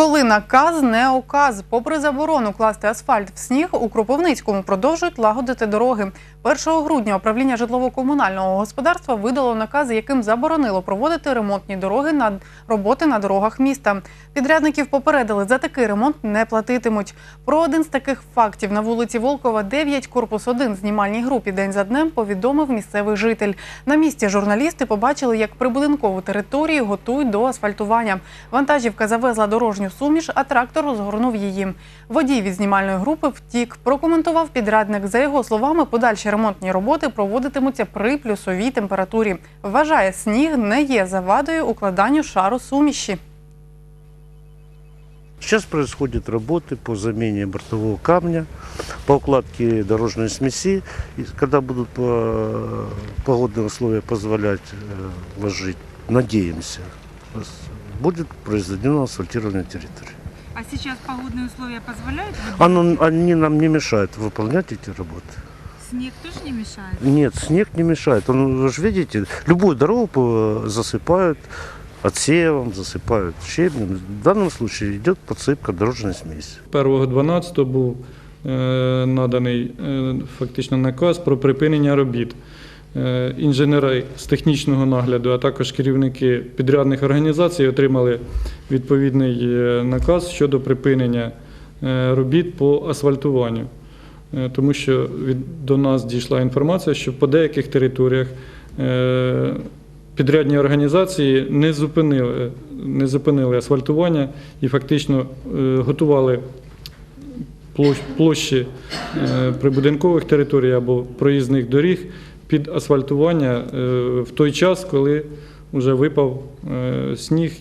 Коли наказ не указ, попри заборону класти асфальт в сніг, у Кропивницькому продовжують лагодити дороги. 1 грудня управління житлово-комунального господарства видало наказ, яким заборонило проводити ремонтні дороги на роботи на дорогах міста. Підрядників попередили, за такий ремонт не платитимуть. Про один з таких фактів на вулиці Волкова, 9, корпус 1 знімальній групі день за днем повідомив місцевий житель. На місці журналісти побачили, як прибудинкову територію готують до асфальтування. Вантажівка завезла дорожню суміш, а трактор розгорнув її. Водій від знімальної групи втік. Прокоментував підрядник. За його словами, подальші ремонтні роботи проводитимуться при плюсовій температурі. Вважає, сніг не є завадою укладанню шару суміші. Сейчас происходят работы по замене бортового камня, по укладке дорожной смеси. И когда будут э, погодные условия позволять э, ложить, надеемся, будет произведено асфальтирование территории. А сейчас погодные условия позволяют? Оно, они нам не мешают выполнять эти работы. Снег тоже не мешает? Нет, снег не мешает. Он, вы же видите, любую дорогу по- засыпают отсевом, засыпают щебнем. В данном случае идет подсыпка дорожной смеси. 1.12 був е, наданий е, фактично наказ про припинення робіт. Е, Інженери з технічного нагляду, а також керівники підрядних організацій отримали відповідний е, наказ щодо припинення е, робіт по асфальтуванню. Тому що від, до нас дійшла інформація, що по деяких територіях підрядні організації не зупинили, не зупинили асфальтування і фактично готували площі прибудинкових територій або проїзних доріг під асфальтування е, в той час, коли вже випав е, сніг